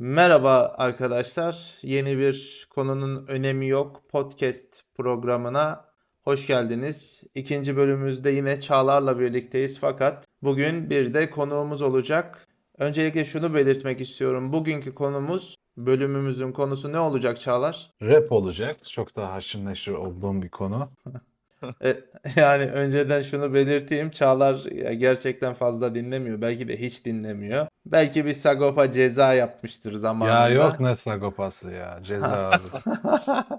Merhaba arkadaşlar. Yeni bir konunun önemi yok podcast programına hoş geldiniz. İkinci bölümümüzde yine Çağlar'la birlikteyiz fakat bugün bir de konuğumuz olacak. Öncelikle şunu belirtmek istiyorum. Bugünkü konumuz, bölümümüzün konusu ne olacak Çağlar? Rap olacak. Çok daha haşır neşir olduğum bir konu. E, yani önceden şunu belirteyim. Çağlar gerçekten fazla dinlemiyor. Belki de hiç dinlemiyor. Belki bir Sagopa ceza yapmıştır zamanında. Ya yok ne sagopası ya. Ceza abi.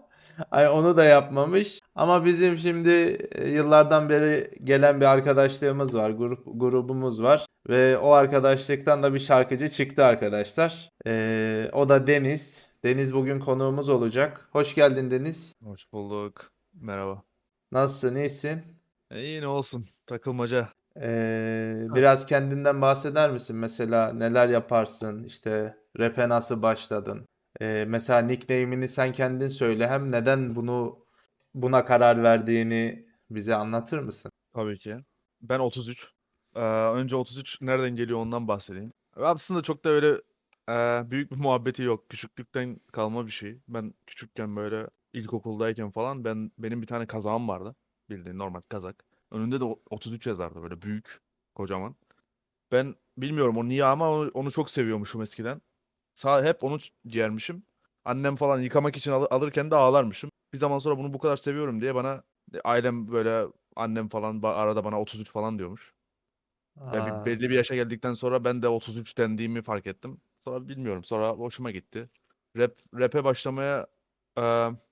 Ay onu da yapmamış. Ama bizim şimdi e, yıllardan beri gelen bir arkadaşlığımız var. Grup grubumuz var ve o arkadaşlıktan da bir şarkıcı çıktı arkadaşlar. Ee, o da Deniz. Deniz bugün konuğumuz olacak. Hoş geldin Deniz. Hoş bulduk. Merhaba. Nasılsın? iyisin? E, iyi ne olsun. Takılmaca. Ee, biraz kendinden bahseder misin? Mesela neler yaparsın? İşte rap'e nasıl başladın? Ee, mesela nickname'ini sen kendin söyle. Hem neden bunu buna karar verdiğini bize anlatır mısın? Tabii ki. Ben 33. Ee, önce 33 nereden geliyor ondan bahsedeyim. Aslında çok da öyle e, büyük bir muhabbeti yok. Küçüklükten kalma bir şey. Ben küçükken böyle ilkokuldayken falan ben benim bir tane kazağım vardı. Bildiğin normal kazak. Önünde de o- 33 yazardı böyle büyük, kocaman. Ben bilmiyorum o niye ama onu, onu çok seviyormuşum eskiden. Sağ hep onu giyermişim. Annem falan yıkamak için al- alırken de ağlarmışım. Bir zaman sonra bunu bu kadar seviyorum diye bana e, ailem böyle annem falan ba- arada bana 33 falan diyormuş. Ya bir Aa, belli bir yaşa geldikten sonra ben de 33 dendiğimi fark ettim. Sonra bilmiyorum. Sonra hoşuma gitti. Rap rap'e başlamaya e,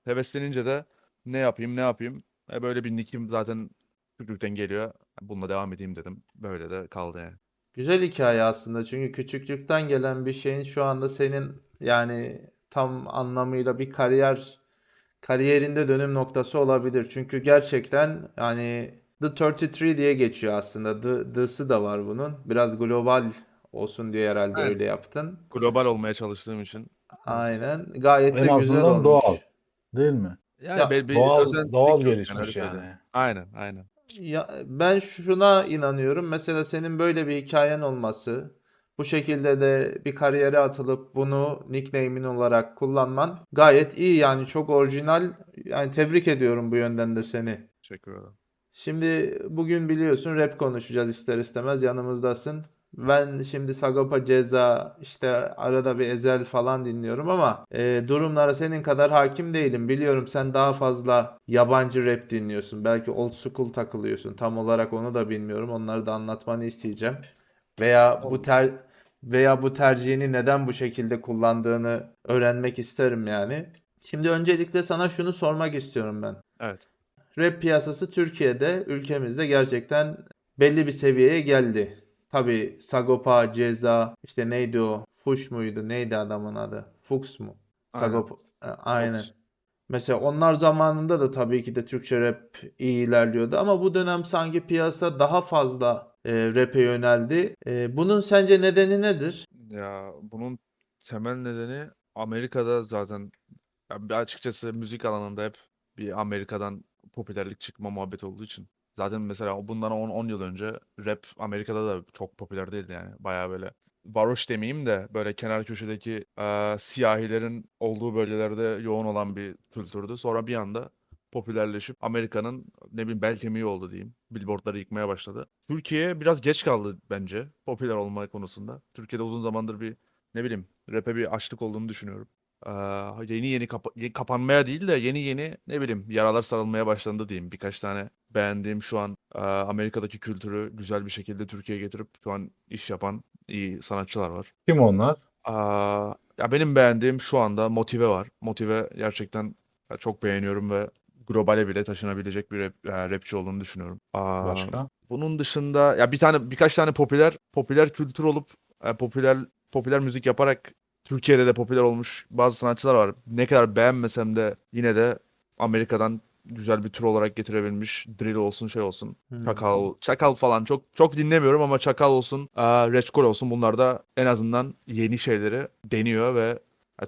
heveslenince de ne yapayım ne yapayım. E, böyle bir nickim zaten küçüklükten geliyor. Bununla devam edeyim dedim. Böyle de kaldı yani. güzel hikaye aslında. Çünkü küçüklükten gelen bir şeyin şu anda senin yani tam anlamıyla bir kariyer kariyerinde dönüm noktası olabilir. Çünkü gerçekten yani The 33 diye geçiyor aslında. The, Th'sı da var bunun. Biraz global olsun diye herhalde Aynen. öyle yaptın. Global olmaya çalıştığım için. Aynen. Gayet de En güzel azından olmuş. doğal. Değil mi? Yani Ya, be- bir Doğal doğal yani, gelişmiş söyleyeyim. yani. Aynen aynen. Ya ben şuna inanıyorum. Mesela senin böyle bir hikayen olması, bu şekilde de bir kariyere atılıp bunu nickname'in olarak kullanman gayet iyi yani çok orijinal. Yani tebrik ediyorum bu yönden de seni. Teşekkür ederim. Şimdi bugün biliyorsun rap konuşacağız ister istemez yanımızdasın. Ben şimdi Sagopa Ceza işte arada bir Ezel falan dinliyorum ama e, durumlara senin kadar hakim değilim. Biliyorum sen daha fazla yabancı rap dinliyorsun. Belki old school takılıyorsun. Tam olarak onu da bilmiyorum. Onları da anlatmanı isteyeceğim. Veya bu ter veya bu tercihini neden bu şekilde kullandığını öğrenmek isterim yani. Şimdi öncelikle sana şunu sormak istiyorum ben. Evet. Rap piyasası Türkiye'de, ülkemizde gerçekten belli bir seviyeye geldi. Tabii Sagopa, Ceza, işte neydi o? Fuş muydu? Neydi adamın adı? Fuchs mu? Aynen. Sagopa. e, Aynen. Fox. Mesela onlar zamanında da tabii ki de Türkçe rap iyi ilerliyordu ama bu dönem sanki piyasa daha fazla e, rap'e yöneldi. E, bunun sence nedeni nedir? Ya bunun temel nedeni Amerika'da zaten ya açıkçası müzik alanında hep bir Amerika'dan popülerlik çıkma muhabbeti olduğu için. Zaten mesela bundan 10 10 yıl önce rap Amerika'da da çok popüler değildi yani. Bayağı böyle varoş demeyeyim de böyle kenar köşedeki eee, siyahilerin olduğu bölgelerde yoğun olan bir kültürdü. Sonra bir anda popülerleşip Amerika'nın ne bileyim bel kemiği oldu diyeyim. Billboardları yıkmaya başladı. Türkiye biraz geç kaldı bence popüler olma konusunda. Türkiye'de uzun zamandır bir ne bileyim rap'e bir açlık olduğunu düşünüyorum. Eee, yeni yeni kapa- kapanmaya değil de yeni yeni ne bileyim yaralar sarılmaya başlandı diyeyim. Birkaç tane beğendiğim şu an eee, Amerika'daki kültürü güzel bir şekilde Türkiye'ye getirip şu an iş yapan iyi sanatçılar var. Kim onlar? Aa, ya benim beğendiğim şu anda Motive var. Motive gerçekten çok beğeniyorum ve globale bile taşınabilecek bir rap, e, rapçi olduğunu düşünüyorum. Aa, Başka? bunun dışında ya bir tane birkaç tane popüler popüler kültür olup e, popüler popüler müzik yaparak Türkiye'de de popüler olmuş bazı sanatçılar var. Ne kadar beğenmesem de yine de Amerika'dan güzel bir tür olarak getirebilmiş. Drill olsun şey olsun. Hmm. Çakal, Çakal falan çok çok dinlemiyorum ama Çakal olsun, eee Reçkol olsun bunlar da en azından yeni şeyleri deniyor ve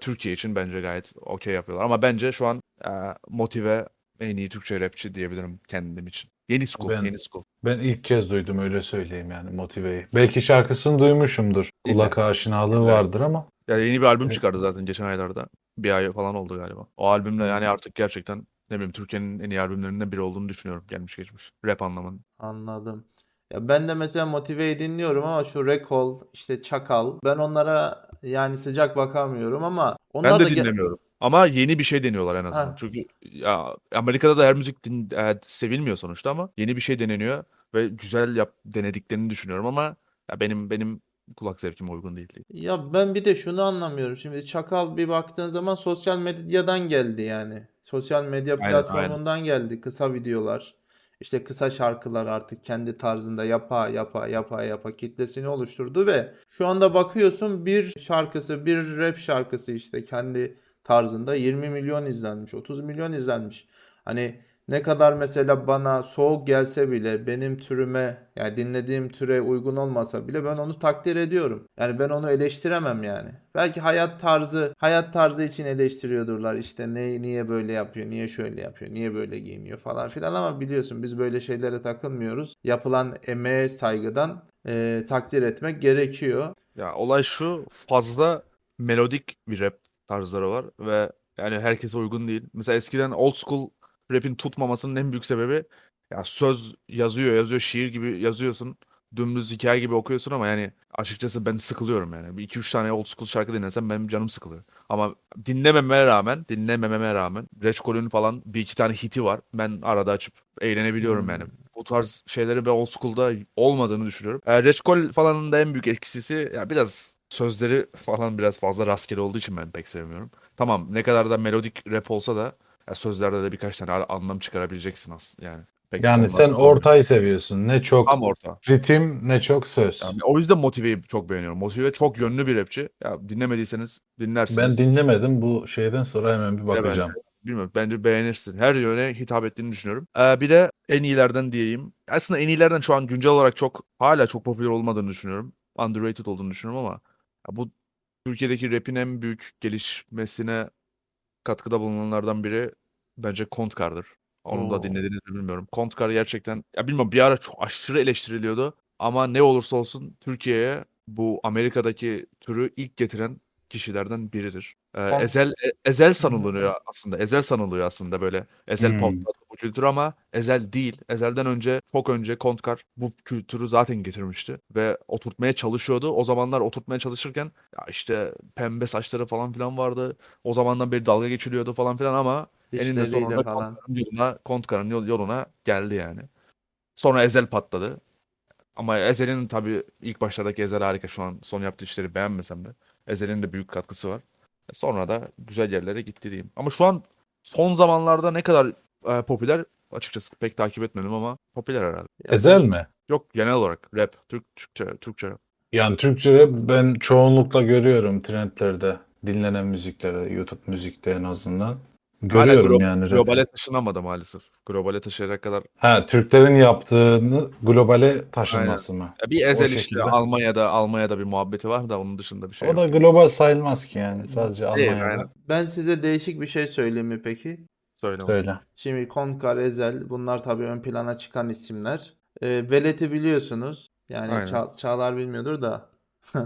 Türkiye için bence gayet okey yapıyorlar. Ama bence şu an e, Motive en iyi Türkçe rapçi diyebilirim kendim için. Yeni school, Ben- yeni school. Ben ilk kez duydum öyle söyleyeyim yani Motive'yi. Belki şarkısını duymuşumdur. Kulak aşinalığı Evet. vardır ama Ya yeni bir albüm Evet. çıkardı zaten geçen aylarda. Bir ay falan oldu galiba. O albümle yani artık gerçekten ne bileyim Türkiye'nin en iyi albümlerinden biri olduğunu düşünüyorum gelmiş geçmiş. Rap anlamında. Anladım. Ya ben de mesela Motive'yi dinliyorum ama şu Rekol, işte Çakal ben onlara yani sıcak bakamıyorum ama onlar Ben de da ge- dinlemiyorum. Ama yeni bir şey deniyorlar en azından. Ha. Çünkü ya Amerika'da da her müzik din- e, sevilmiyor sonuçta ama yeni bir şey deneniyor ve güzel yap denediklerini düşünüyorum ama ya benim benim kulak zevkime uygun değil. Ya ben bir de şunu anlamıyorum. Şimdi Çakal bir baktığın zaman sosyal medyadan geldi yani. Sosyal medya Aynen, platformundan geldi. Kısa videolar. işte kısa şarkılar artık kendi tarzında yapa yapa yapa yapa kitlesini oluşturdu ve şu anda bakıyorsun bir şarkısı, bir rap şarkısı işte kendi tarzında 20 milyon izlenmiş, 30 milyon izlenmiş. Hani ne kadar mesela bana soğuk gelse bile benim türüme yani dinlediğim türe uygun olmasa bile ben onu takdir ediyorum. Yani ben onu eleştiremem yani. Belki hayat tarzı hayat tarzı için eleştiriyordurlar. İşte ne niye böyle yapıyor, niye şöyle yapıyor, niye böyle giyiniyor falan filan ama biliyorsun biz böyle şeylere takılmıyoruz. Yapılan emeğe saygıdan e, takdir etmek gerekiyor. Ya olay şu fazla melodik bir rap tarzları var ve yani herkese uygun değil. Mesela eskiden old school rap'in tutmamasının en büyük sebebi ya söz yazıyor yazıyor şiir gibi yazıyorsun. Dümdüz hikaye gibi okuyorsun ama yani açıkçası ben sıkılıyorum yani. Bir iki üç tane old school şarkı dinlesem benim canım sıkılıyor. Ama dinlememe rağmen, dinlemememe rağmen Reçkol'ün falan bir iki tane hiti var. Ben arada açıp eğlenebiliyorum yani. Bu tarz şeyleri ben old school'da olmadığını düşünüyorum. E, Reçkol falanın da en büyük eksisi ya biraz sözleri falan biraz fazla rastgele olduğu için ben pek sevmiyorum. Tamam ne kadar da melodik rap olsa da ya sözlerde de birkaç tane anlam çıkarabileceksin aslında yani. Pek Yani sen ortayı seviyorsun. Ne çok Tam orta. ritim ne çok söz. Yani o yüzden Motive'yi çok beğeniyorum. Motive çok yönlü bir rapçi. Ya dinlemediyseniz dinlersiniz. Ben dinlemedim. Bu şeyden sonra hemen bir bakacağım. Bilmiyorum bence beğenirsin. Her yöne hitap ettiğini düşünüyorum. Ee, bir de en iyilerden diyeyim. Aslında en iyilerden şu an güncel olarak çok hala çok popüler olmadığını düşünüyorum. Underrated olduğunu düşünüyorum ama ya bu Türkiye'deki rap'in en büyük gelişmesine katkıda bulunanlardan biri bence Kontkar'dır. Onu da Oo. dinlediniz mi bilmiyorum. Kontkar gerçekten ya bilmiyorum bir ara çok aşırı eleştiriliyordu ama ne olursa olsun Türkiye'ye bu Amerika'daki türü ilk getiren kişilerden biridir. Ee, ezel e- ezel sanılıyor aslında. Ezel sanılıyor aslında böyle. Ezel Hmm. patladı bu kültür ama ezel değil. Ezelden önce çok önce Kontkar bu kültürü zaten getirmişti ve oturtmaya çalışıyordu. O zamanlar oturtmaya çalışırken ya işte pembe saçları falan filan vardı. O zamandan beri dalga geçiliyordu falan filan ama eninde Dişleriyle sonunda falan. Kontkar'ın yoluna, Kontkar'ın yol- yoluna geldi yani. Sonra Ezel patladı. Ama Ezel'in tabii ilk başlardaki Ezel harika. Şu an son yaptığı işleri beğenmesem de. Ezel'in de büyük katkısı var. Sonra da güzel yerlere gitti diyeyim. Ama şu an son zamanlarda ne kadar e, popüler açıkçası pek takip etmedim ama popüler herhalde. Ya Ezel mi? Yok genel olarak rap, Türk, Türkçe, Türkçe rap. Yani Türkçe rap ben çoğunlukla görüyorum trendlerde, dinlenen müziklerde, YouTube müzikte en azından. Görüyorum glo- yani rap'i. Globale taşınamadı maalesef. Globale taşıyacak kadar. Ha, Türklerin yaptığını globale taşınması mı? Ya bir Ezel işte şekilde. Almanya'da Almanya'da bir muhabbeti var da onun dışında bir şey O yok. da global sayılmaz ki yani. Sadece Değil, Almanya'da. aynen. Ben size değişik bir şey söyleyeyim mi peki? Söyle. Söyle. Şimdi Kontkar, Ezel bunlar tabii ön plana çıkan isimler. Ee, Velet'i biliyorsunuz. Yani Aynen. Ça- Çağlar bilmiyordur da.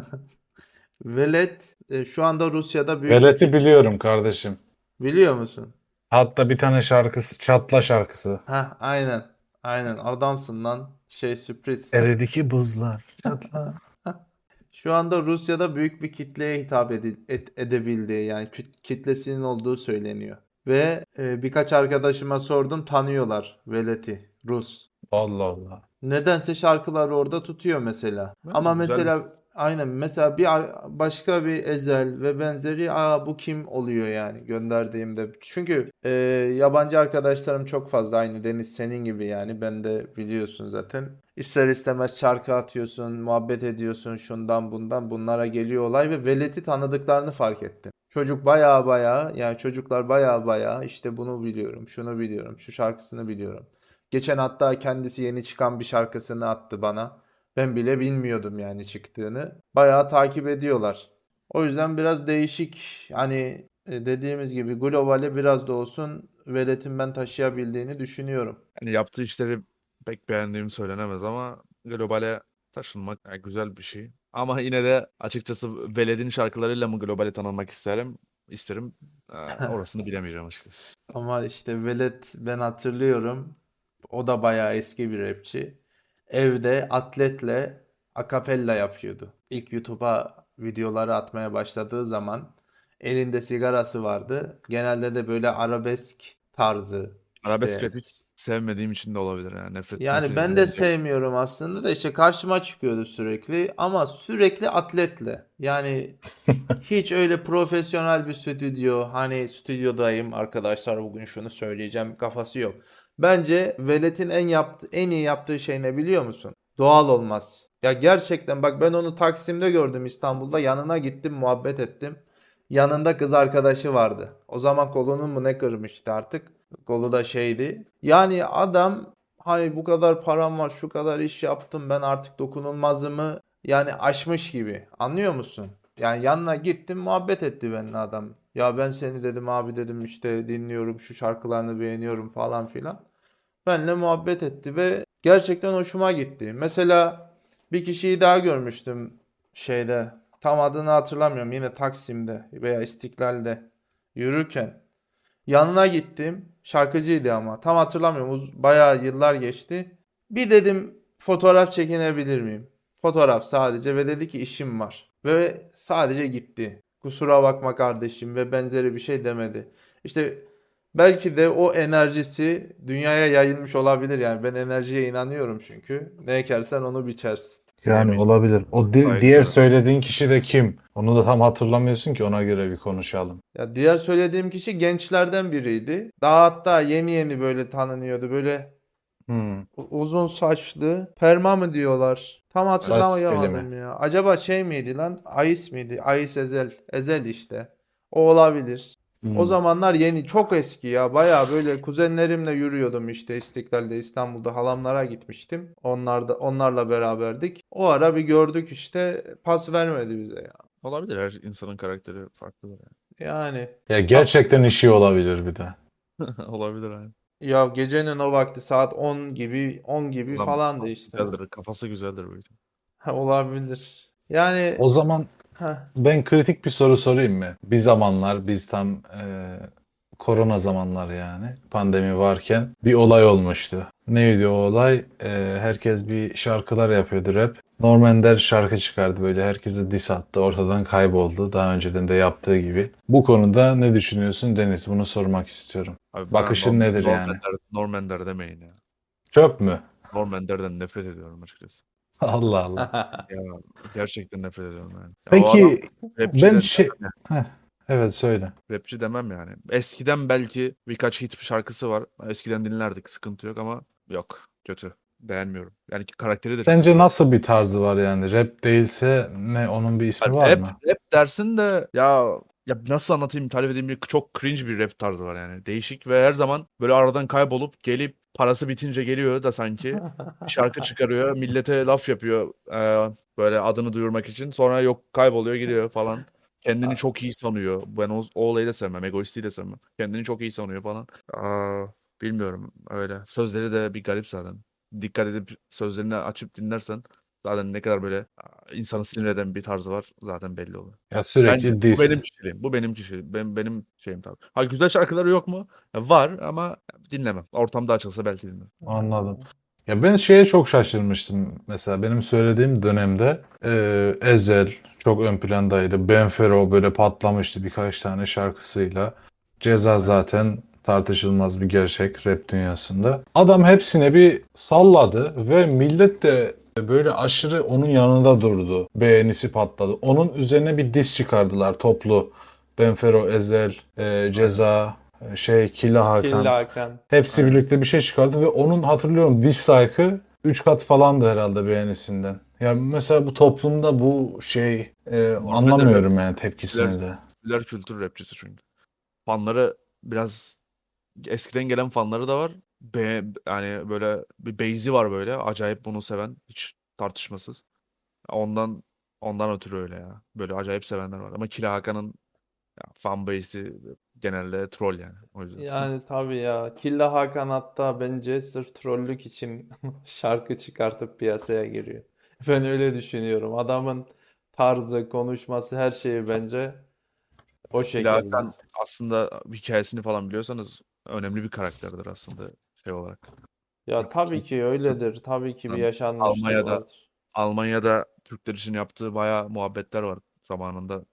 Velet e, şu anda Rusya'da büyük Velet'i biliyorum kardeşim. Biliyor musun? Hatta bir tane şarkısı, Çatla şarkısı. Ha aynen. Aynen adamsın lan. Şey sürpriz. Erediki buzlar. Çatla. Şu anda Rusya'da büyük bir kitleye hitap edi- et- edebildiği yani kit- kitlesinin olduğu söyleniyor. Ve e, birkaç arkadaşıma sordum tanıyorlar Velet'i Rus. Allah Allah. Nedense şarkıları orada tutuyor mesela. Ha, Ama güzel. mesela aynen mesela bir başka bir Ezel ve benzeri aa bu kim oluyor yani gönderdiğimde. Çünkü e, yabancı arkadaşlarım çok fazla aynı Deniz senin gibi yani ben de biliyorsun zaten. İster istemez şarkı atıyorsun, muhabbet ediyorsun şundan bundan bunlara geliyor olay ve Velet'i tanıdıklarını fark ettim. Çocuk baya baya yani çocuklar baya baya işte bunu biliyorum, şunu biliyorum, şu şarkısını biliyorum. Geçen hatta kendisi yeni çıkan bir şarkısını attı bana. Ben bile bilmiyordum yani çıktığını. Bayağı takip ediyorlar. O yüzden biraz değişik. Hani e, dediğimiz gibi globale biraz da olsun Velet'in ben taşıyabildiğini düşünüyorum. Yani yaptığı işleri pek beğendiğim söylenemez ama globale taşınmak yani güzel bir şey. Ama yine de açıkçası Veled'in şarkılarıyla mı globale tanınmak isterim? İsterim. Ee, orasını bilemeyeceğim açıkçası. Ama işte Velet ben hatırlıyorum. O da bayağı eski bir rapçi. Evde atletle akapella yapıyordu. İlk YouTube'a videoları atmaya başladığı zaman elinde sigarası vardı. Genelde de böyle arabesk tarzı Arabesk işte rap hiç sevmediğim için de olabilir yani. Nefret, Yani nefret ben de ediyorum. sevmiyorum aslında da işte karşıma çıkıyordu sürekli ama sürekli atletle. Yani hiç öyle profesyonel bir stüdyo hani stüdyodayım arkadaşlar bugün şunu söyleyeceğim kafası yok. Bence Velet'in en yaptı, en iyi yaptığı şey ne biliyor musun? Doğal olmaz. Ya gerçekten bak ben onu Taksim'de gördüm İstanbul'da yanına gittim muhabbet ettim. Yanında kız arkadaşı vardı. O zaman kolunun mu ne kırmıştı artık. Kolu da şeydi. Yani adam hani bu kadar param var, şu kadar iş yaptım ben artık dokunulmazımı yani aşmış gibi. Anlıyor musun? Yani yanına gittim muhabbet etti benimle adam. Ya ben seni dedim abi dedim işte dinliyorum şu şarkılarını beğeniyorum falan filan. Benimle muhabbet etti ve gerçekten hoşuma gitti. Mesela bir kişiyi daha görmüştüm şeyde. Tam adını hatırlamıyorum. Yine Taksim'de veya İstiklal'de yürürken. Yanına gittim. Şarkıcıydı ama. Tam hatırlamıyorum. Bayağı yıllar geçti. Bir dedim fotoğraf çekinebilir miyim? Fotoğraf sadece ve dedi ki işim var. Ve sadece gitti. Kusura bakma kardeşim ve benzeri bir şey demedi. İşte belki de o enerjisi dünyaya yayılmış olabilir yani. Ben enerjiye inanıyorum çünkü. Ne ekersen onu biçersin. Yani olabilir. O di- Saygı diğer söylediğin kişi de kim? Onu da tam hatırlamıyorsun ki ona göre bir konuşalım. Ya diğer söylediğim kişi gençlerden biriydi. Daha hatta yeni yeni böyle tanınıyordu. Böyle Hmm. u- uzun saçlı. Perma mı diyorlar? Tam hatırlamayamadım filmi. ya. Acaba şey miydi lan? Ais miydi? Ais Ezel. Ezel işte. O olabilir. Hmm. O zamanlar yeni, çok eski ya. Baya böyle kuzenlerimle yürüyordum işte İstiklal'de, İstanbul'da halamlara gitmiştim. Onlar da onlarla beraberdik. O ara bir gördük işte pas vermedi bize ya. Olabilir her insanın karakteri farklıdır Yani Ya gerçekten işi olabilir bir de. yani. Olabilir yani. Ya gecenin o vakti saat 10 gibi 10 gibi Adam falandı kafası işte. Güzeldir, kafası güzeldir böyle. Ha, olabilir. Yani O zaman ha, ben kritik bir soru sorayım mı? Bir zamanlar biz tam e, korona zamanlar yani pandemi varken bir olay olmuştu. Neydi o olay? E, herkes bir şarkılar yapıyordu rap. Norm Ender şarkı çıkardı böyle herkese diss attı ortadan kayboldu daha önceden de yaptığı gibi. Bu konuda ne düşünüyorsun Deniz? Bunu sormak istiyorum. Abi Bakışın Norm- nedir Norm yani? Ender- Norm Ender demeyin ya. Çok mu? Norm Ender'den nefret ediyorum açıkçası. Allah Allah. Ya gerçekten nefret ediyorum yani. Ya Peki adam ben şey... Heh, evet söyle. Rapçi demem yani. Eskiden belki birkaç hit bir şarkısı var. Eskiden dinlerdik sıkıntı yok ama yok kötü. Beğenmiyorum. Yani karakteri de Sence nasıl bir tarzı var yani? Rap değilse ne onun bir ismi Yani var rap, mı? rap dersin de ya ya nasıl anlatayım tarif edeyim bir çok cringe bir rap tarzı var yani. Değişik ve her zaman böyle aradan kaybolup gelip parası bitince geliyor da sanki şarkı çıkarıyor millete laf yapıyor eee, böyle adını duyurmak için sonra yok kayboluyor gidiyor falan. Kendini çok iyi sanıyor. Ben o, o olayı da sevmem. Egoistliği de sevmem. Kendini çok iyi sanıyor falan. Aa, bilmiyorum öyle. Sözleri de bir garip zaten. Dikkat edip sözlerini açıp dinlersen zaten ne kadar böyle insanı sinir eden bir tarzı var zaten belli oluyor. Ya sürekli Bence bu benim kişiliğim. Bu benim kişiliğim. Benim, benim şeyim tabii. Ha güzel şarkıları yok mu? Ya var ama dinlemem. Ortamda açılsa belki dinlerim. Anladım. Ya ben şeye çok şaşırmıştım. Mesela benim söylediğim dönemde e, Ezel çok ön plandaydı. Benfero böyle patlamıştı birkaç tane şarkısıyla. Ceza zaten tartışılmaz bir gerçek rap dünyasında. Adam hepsine bir salladı ve millet de böyle aşırı onun yanında durdu. Beğenisi patladı. Onun üzerine bir diss çıkardılar toplu. Benfero, Ezel, e, Ceza, e, şey Killa Hakan. Killa Hakan. Hepsi birlikte bir şey çıkardı ve onun hatırlıyorum dislike'ı 3 kat falandı herhalde beğenisinden. Ya mesela bu toplumda bu şey e, anlamıyorum yani tepkisini de. Popüler kültür rapçisi çünkü. Fanları biraz eskiden gelen fanları da var. Be, yani böyle bir base'i var böyle. Acayip bunu seven. Hiç tartışmasız. Ondan ondan ötürü öyle ya. Böyle acayip sevenler var. Ama Killa Hakan'ın fan base'i genelde troll yani. O yüzden. Yani tabii ya. Killa Hakan hatta bence sırf trollük için şarkı çıkartıp piyasaya giriyor. Ben öyle düşünüyorum. Adamın tarzı, konuşması, her şeyi bence o şekilde. Hakan aslında hikayesini falan biliyorsanız önemli bir karakterdir aslında şey olarak. Ya tabii ki öyledir. Tabii ki bir Tam yaşanmışlığı Almanya'da- vardır. Almanya'da Türkler için yaptığı bayağı muhabbetler var zamanında.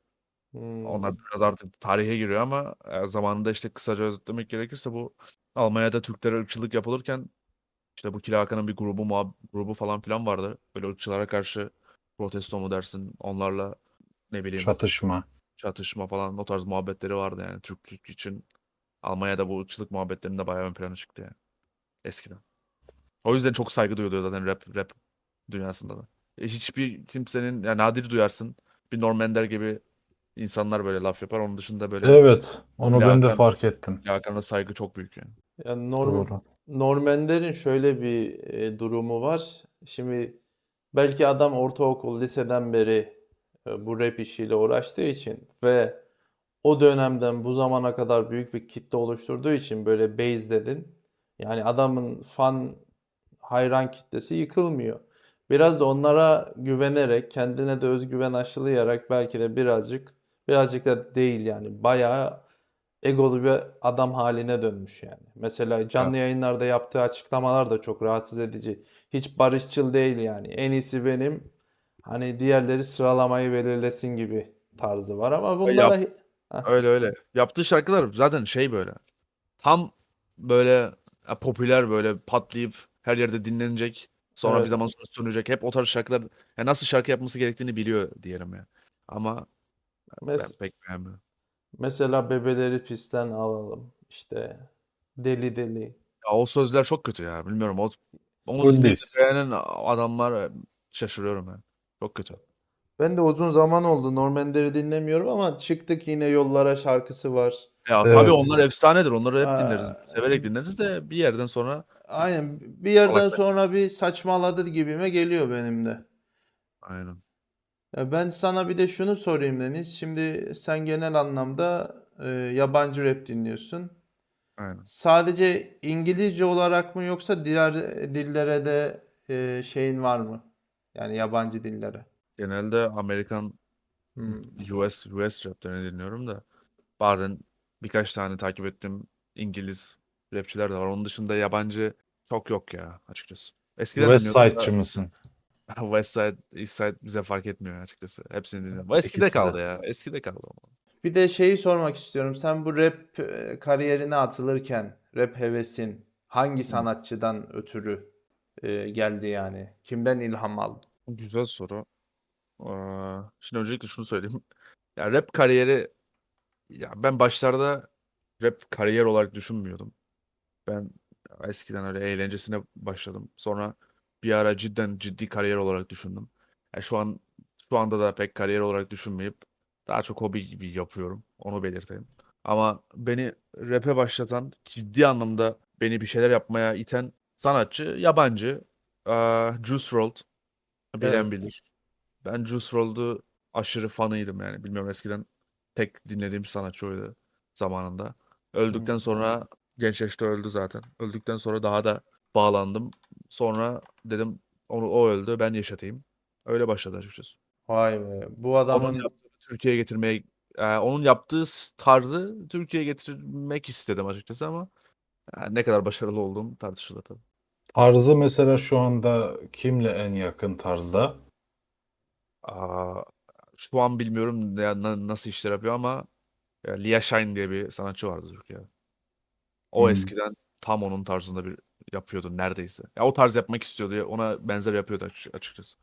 Hmm. Onlar biraz artık tarihe giriyor ama e, zamanında işte kısaca özetlemek gerekirse bu Almanya'da Türklere ırkçılık yapılırken işte bu Kila Hakan'ın bir grubu muhab- grubu falan filan vardı. Böyle ırkçılara karşı protesto mu dersin onlarla ne bileyim Çatışma. çatışma falan o tarz muhabbetleri vardı yani Türklük için. Almanya'da bu ırkçılık muhabbetlerinde bayağı ön plana çıktı yani eskiden. O yüzden çok saygı duyuluyor zaten rap rap dünyasında da. E, Hiçbir kimsenin yani nadir duyarsın bir Norm Ender gibi insanlar böyle laf yapar. Onun dışında böyle Evet, onu ben de fark ettim. Hakan'a saygı çok büyük yani. Yani norm, Doğru. Normander'in şöyle bir e, durumu var. Şimdi belki adam ortaokul, liseden beri e, bu rap işiyle uğraştığı için ve o dönemden bu zamana kadar büyük bir kitle oluşturduğu için böyle base dedin. Yani adamın fan hayran kitlesi yıkılmıyor. Biraz da onlara güvenerek, kendine de özgüven aşılayarak belki de birazcık, birazcık da değil yani bayağı egolu bir adam haline dönmüş yani. Mesela canlı yayınlarda yaptığı açıklamalar da çok rahatsız edici. Hiç barışçıl değil yani. En iyisi benim. Hani diğerleri sıralamayı belirlesin gibi tarzı var ama bunlara Öyle öyle. Yaptığı şarkılar zaten şey böyle. Tam böyle ya, popüler böyle patlayıp her yerde dinlenecek. Sonra Evet. bir zaman sonra sunacak. Hep o tarz şarkılar ya nasıl şarkı yapması gerektiğini biliyor diyelim ya. Ama ben mes- pek beğenmiyorum. mesela bebeleri pistten alalım. İşte deli deli. Ya o sözler çok kötü ya. Bilmiyorum. O, onu dinleyip beğenen adamlar e, şaşırıyorum ben. Çok kötü. Ben de uzun zaman oldu Normander'i dinlemiyorum ama çıktık yine yollara şarkısı var. Ya Evet. tabii onlar efsanedir. Onları hep Aa. dinleriz. Severek dinleriz de bir yerden sonra Aynen bir yerden Salak be. sonra bir saçmaladı gibime geliyor benim de. aynen. Ya ben sana bir de şunu sorayım Deniz. Şimdi sen genel anlamda e, yabancı rap dinliyorsun. Aynen. Sadece İngilizce olarak mı yoksa diğer dillere de e, şeyin var mı? Yani yabancı dillere. Genelde Amerikan Hmm. US US raplerini dinliyorum da bazen birkaç tane takip ettiğim İngiliz rapçiler de var. Onun dışında yabancı çok yok ya açıkçası. Eskiden West dinliyordum da mısın? West Side, East Side bize fark etmiyor açıkçası. Hepsini dinliyorum. Eskide İkisi de. kaldı ya. Eskide kaldı. Bir de şeyi sormak istiyorum. Sen bu rap e, kariyerine atılırken rap hevesin hangi sanatçıdan ötürü e, geldi yani? Kimden ilham aldın? Güzel soru. Şimdi öncelikle şunu söyleyeyim. Ya rap kariyeri ya ben başlarda rap kariyer olarak düşünmüyordum. Ben eskiden öyle eğlencesine başladım. Sonra bir ara cidden ciddi kariyer olarak düşündüm. Ya şu an şu anda da pek kariyer olarak düşünmeyip daha çok hobi gibi yapıyorum. Onu belirteyim. Ama beni rap'e başlatan, ciddi anlamda beni bir şeyler yapmaya iten sanatçı yabancı. Ee, Juice WRLD. Bilen Evet. bilir. Ben Juice WRLD'u aşırı fanıydım yani. Bilmiyorum eskiden tek dinlediğim sanatçı oydu zamanında. Öldükten sonra genç yaşta öldü zaten. Öldükten sonra daha da bağlandım. Sonra dedim onu o öldü ben yaşatayım. Öyle başladı açıkçası. Vay be. Bu Onun adamın yaptığını Türkiye'ye getirmeye e, onun yaptığı tarzı Türkiye'ye getirmek istedim açıkçası ama e, ne kadar başarılı olduğum tartışılır tabii. Tarzı mesela şu anda kimle en yakın tarzda? Aa, şu an bilmiyorum ne- na- nasıl işler yapıyor ama ya, Lia Shine diye bir sanatçı vardı Türkiye'de. O Hmm. eskiden tam onun tarzında bir yapıyordu neredeyse. Ya o tarz yapmak istiyordu ya ona benzer yapıyordu açık- açıkçası.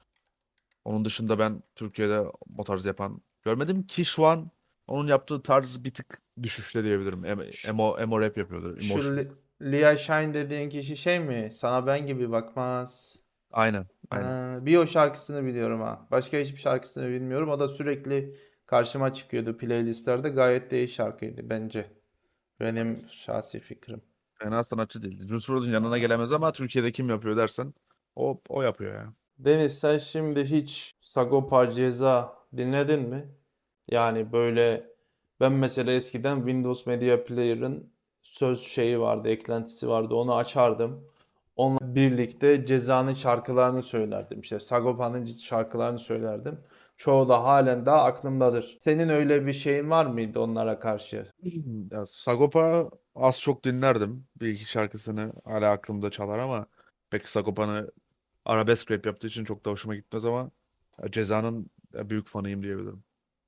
Onun dışında ben Türkiye'de o tarz yapan görmedim ki şu an onun yaptığı tarz bir tık düşüşte diyebilirim. Em- Emo, emo rap yapıyordu. şu Emotion. Li- Lia Shine dediğin kişi şey mi? Sana ben gibi bakmaz. Aynen. Aynen. Ha, bir o şarkısını biliyorum ha. Başka hiçbir şarkısını bilmiyorum. O da sürekli karşıma çıkıyordu playlistlerde. Gayet de iyi şarkıydı bence. Benim şahsi fikrim. Fena sanatçı değil. WRLD'ın yanına gelemez ama Türkiye'de kim yapıyor dersen o o yapıyor ya. Deniz sen şimdi hiç Sagopa Ceza dinledin mi? Yani böyle ben mesela eskiden Windows Media Player'ın söz şeyi vardı, eklentisi vardı. Onu açardım. Onunla birlikte Ceza'nın şarkılarını söylerdim. İşte Sagopa'nın şarkılarını söylerdim. Çoğu da halen daha aklımdadır. Senin öyle bir şeyin var mıydı onlara karşı? Ya, Sagopa az çok dinlerdim. Bir iki şarkısını hala aklımda çalar ama pek Sagopa'nı arabesk rap yaptığı için çok da hoşuma gitmez ama Ceza'nın büyük fanıyım diyebilirim.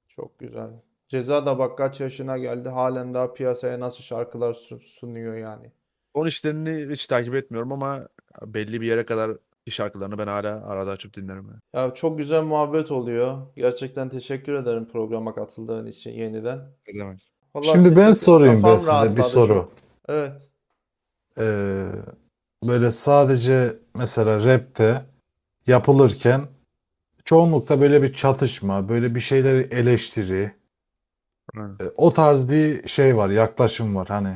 Çok güzel. Ceza da bak kaç yaşına geldi. Halen daha piyasaya nasıl şarkılar su- sunuyor yani. Onun işlerini hiç takip etmiyorum ama belli bir yere kadar şarkılarını ben hala arada açıp dinlerim. yani. Ya çok güzel muhabbet oluyor. Gerçekten teşekkür ederim programa katıldığın için yeniden. Ne demek? Vallahi Şimdi ben teşekkür- sorayım ben kafam size bir rahatladı soru. çok. Evet. Ee, böyle sadece mesela rapte yapılırken çoğunlukla böyle bir çatışma, böyle bir şeyleri eleştiri, Aynen. e, o tarz bir şey var, yaklaşım var hani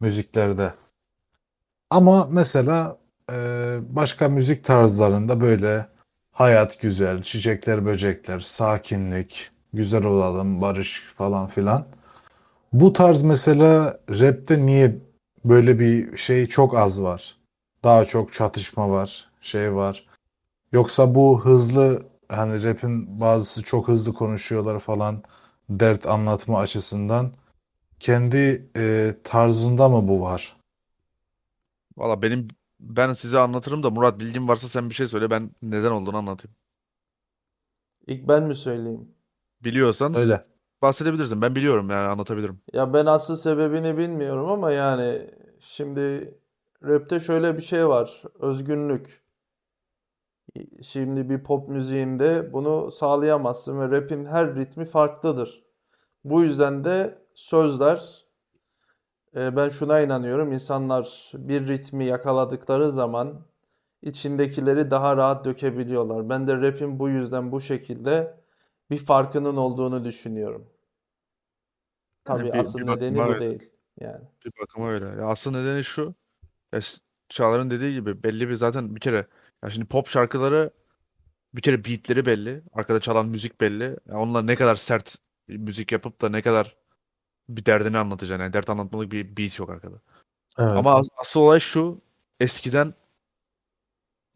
müziklerde. Ama mesela e, başka müzik tarzlarında böyle hayat güzel, çiçekler, böcekler, sakinlik, güzel olalım, barış falan filan. Bu tarz mesela rapte niye böyle bir şey çok az var? Daha çok çatışma var, şey var. Yoksa bu hızlı hani rapin bazısı çok hızlı konuşuyorlar falan dert anlatma açısından kendi e, tarzında mı bu var? Valla benim ben size anlatırım da Murat bilgin varsa sen bir şey söyle ben neden olduğunu anlatayım. İlk ben mi söyleyeyim? Biliyorsan Öyle. bahsedebilirsin. Ben biliyorum yani anlatabilirim. Ya ben asıl sebebini bilmiyorum ama yani şimdi rapte şöyle bir şey var. Özgünlük. Şimdi bir pop müziğinde bunu sağlayamazsın ve rapin her ritmi farklıdır. Bu yüzden de sözler ben şuna inanıyorum. İnsanlar bir ritmi yakaladıkları zaman içindekileri daha rahat dökebiliyorlar. Ben de rapin bu yüzden bu şekilde bir farkının olduğunu düşünüyorum. Tabii bir- asıl bir nedeni bu öyle. değil. Yani. Bir bakıma öyle. Ya asıl nedeni şu. Ya Çağlar'ın dediği gibi belli bir zaten bir kere ya şimdi pop şarkıları bir kere beatleri belli. Arkada çalan müzik belli. Ya onlar ne kadar sert müzik yapıp da ne kadar bir derdini anlatacaksın. Yani dert anlatmalık bir beat yok arkada. Evet. Ama as- asıl olay şu. Eskiden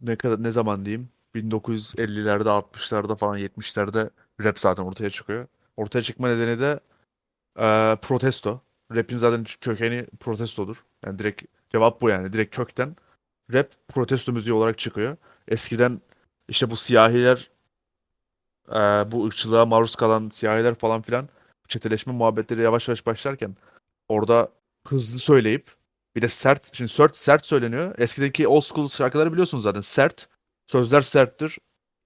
ne kadar ne zaman diyeyim 1950'lerde 60'larda falan 70'lerde rap zaten ortaya çıkıyor. Ortaya çıkma nedeni de eee, protesto. Rap'in zaten kökeni protestodur. Yani direkt cevap bu yani. Direkt kökten rap protesto müziği olarak çıkıyor. Eskiden işte bu siyahiler eee, bu ırkçılığa maruz kalan siyahiler falan filan çeteleşme muhabbetleri yavaş yavaş başlarken orada hızlı söyleyip bir de sert. Şimdi sert, sert söyleniyor. Eskideki old school şarkıları biliyorsunuz zaten. Sert. Sözler serttir.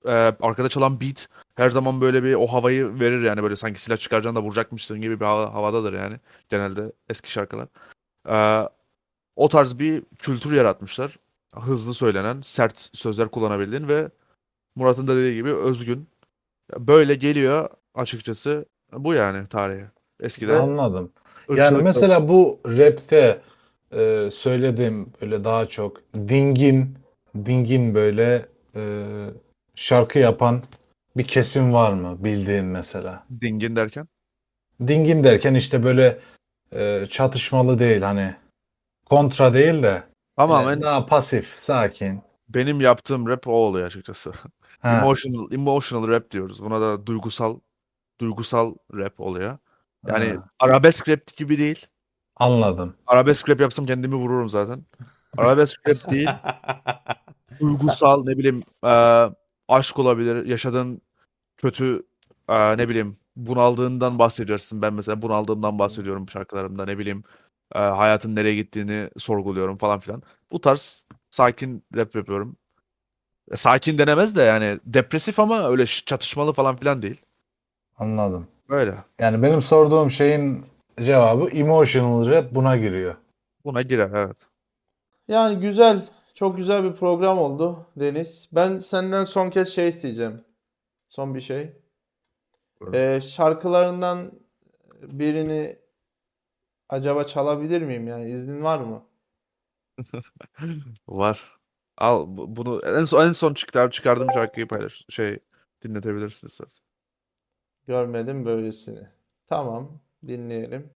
Ee, arkada çalan beat her zaman böyle bir o havayı verir yani böyle sanki silah çıkaracaksın da vuracakmışsın gibi bir hava, havadadır yani. Genelde eski şarkılar. Ee, o tarz bir kültür yaratmışlar. Hızlı söylenen, sert sözler kullanabildiğin ve Murat'ın da dediği gibi özgün. Böyle geliyor açıkçası. Bu yani tarihi. Eskiden Anladım. Yani mesela bu rapte e, söylediğim böyle daha çok dingin dingin böyle e, şarkı yapan bir kesim var mı bildiğin mesela? dingin derken. Dingin derken işte böyle e, çatışmalı değil hani kontra değil de Tamamen böyle daha pasif, sakin. Benim yaptığım rap o oluyor açıkçası. Ha, Emotional, emotional rap diyoruz. Buna da duygusal duygusal rap oluyor. Yani ha, arabesk rap gibi değil. anladım. Arabesk rap yapsam kendimi vururum zaten. Arabesk rap değil. Duygusal ne bileyim eee, aşk olabilir. Yaşadığın kötü eee, ne bileyim bunaldığından bahsediyorsun. Ben mesela bunaldığımdan bahsediyorum şarkılarımda. Ne bileyim eee, hayatın nereye gittiğini sorguluyorum falan filan. Bu tarz sakin rap yapıyorum. E, Sakin denemez de yani depresif ama öyle çatışmalı falan filan değil. Anladım. Böyle. Yani benim sorduğum şeyin cevabı emotional rap buna giriyor. Buna girer evet. Yani güzel, çok güzel bir program oldu Deniz. Ben senden son kez şey isteyeceğim. Son bir şey. Ee, şarkılarından birini acaba çalabilir miyim? Yani iznin var mı? Var. Al bu- bunu en son en son çıkar çıkardığım şarkıyı paylaş. Şey dinletebilirsin istersen. Görmedim böylesini. Tamam, dinleyelim.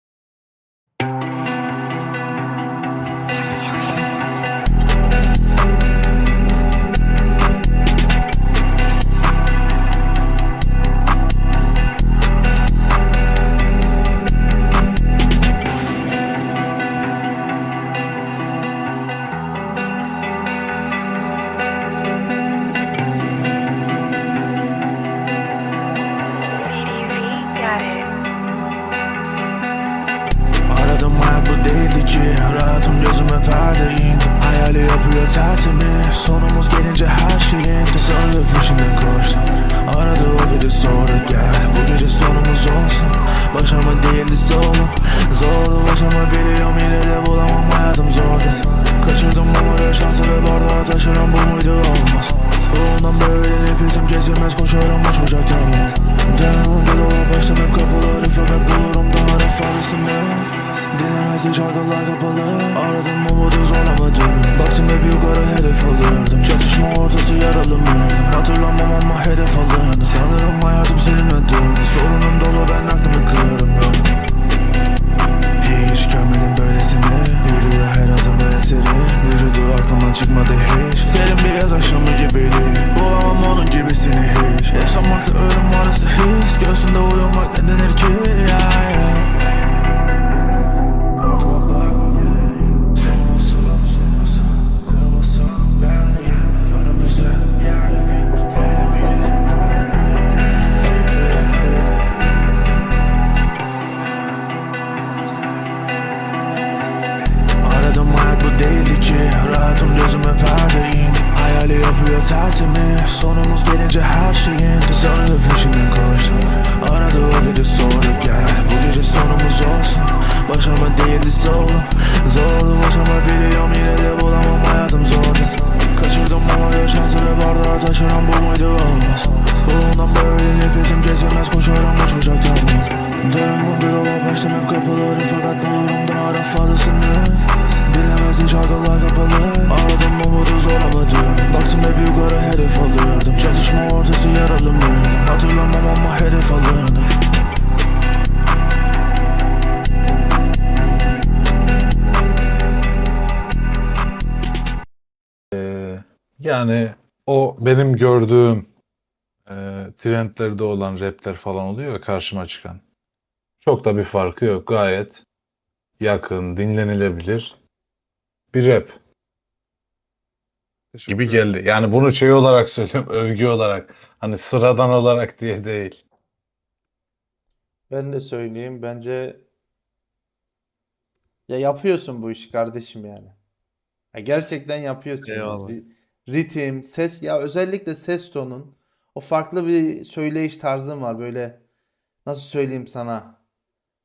Benim gördüğüm e, trendlerde olan rapler falan oluyor ya karşıma çıkan. Çok da bir farkı yok. Gayet yakın, dinlenilebilir bir rap Teşekkür gibi geldi. Yani bunu şey olarak söylüyorum, övgü olarak. Hani sıradan olarak diye değil. Ben de söyleyeyim. Bence ya yapıyorsun bu işi kardeşim yani. Ya gerçekten yapıyorsun. Eyvallah. Bir ritim, ses ya özellikle ses tonun o farklı bir söyleyiş tarzın var böyle nasıl söyleyeyim sana?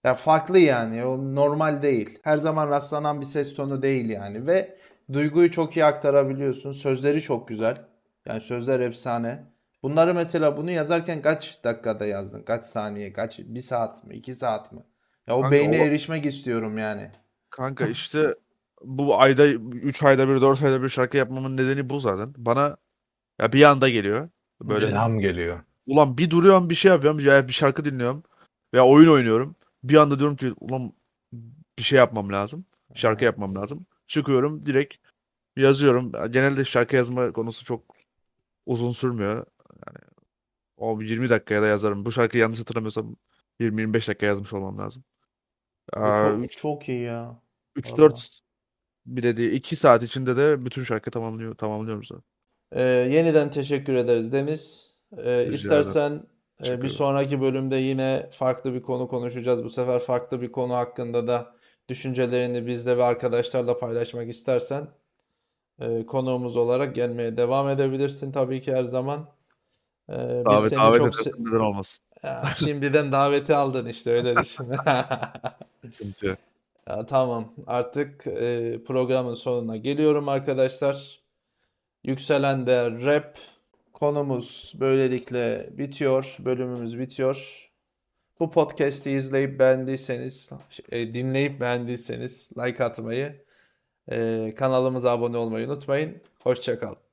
Ya farklı yani. O normal değil. Her zaman rastlanan bir ses tonu değil yani ve duyguyu çok iyi aktarabiliyorsun. Sözleri çok güzel. Yani sözler efsane. Bunları mesela bunu yazarken kaç dakikada yazdın? Kaç saniye? Kaç? Bir saat mi? iki saat mi? Ya o Kanka beyne o- erişmek istiyorum yani. Kanka işte bu ayda 3 ayda bir 4 ayda bir şarkı yapmamın nedeni bu zaten. Bana ya bir anda geliyor. Böyle İlham geliyor. ulan bir duruyorum bir şey yapıyorum ya bir şarkı dinliyorum veya oyun oynuyorum. Bir anda diyorum ki ulan bir şey yapmam lazım. Şarkı yapmam lazım. Çıkıyorum direkt yazıyorum. Genelde şarkı yazma konusu çok uzun sürmüyor. Yani o 20 dakikaya da yazarım. Bu şarkıyı yanlış hatırlamıyorsam 20-25 dakika yazmış olmam lazım. Bu Aa, çok, çok iyi ya. 3-4 bile değil. 2 saat içinde de bütün şarkı tamamlıyor, tamamlıyoruz. zaten. Ee, yeniden teşekkür ederiz Deniz. Ee, istersen e, bir sonraki bölümde yine farklı bir konu konuşacağız. Bu sefer farklı bir konu hakkında da düşüncelerini bizle ve arkadaşlarla paylaşmak istersen e, konuğumuz olarak gelmeye devam edebilirsin tabii ki her zaman. Biz Davet, seni davet çok se- olmasın. Ya, şimdiden daveti aldın işte öyle düşün. Ya, tamam artık e, programın sonuna geliyorum arkadaşlar. Yükselen Değer Rap konumuz böylelikle bitiyor. Bölümümüz bitiyor. Bu podcast'i izleyip beğendiyseniz, e, dinleyip beğendiyseniz like atmayı, e, kanalımıza abone olmayı unutmayın. Hoşça kalın.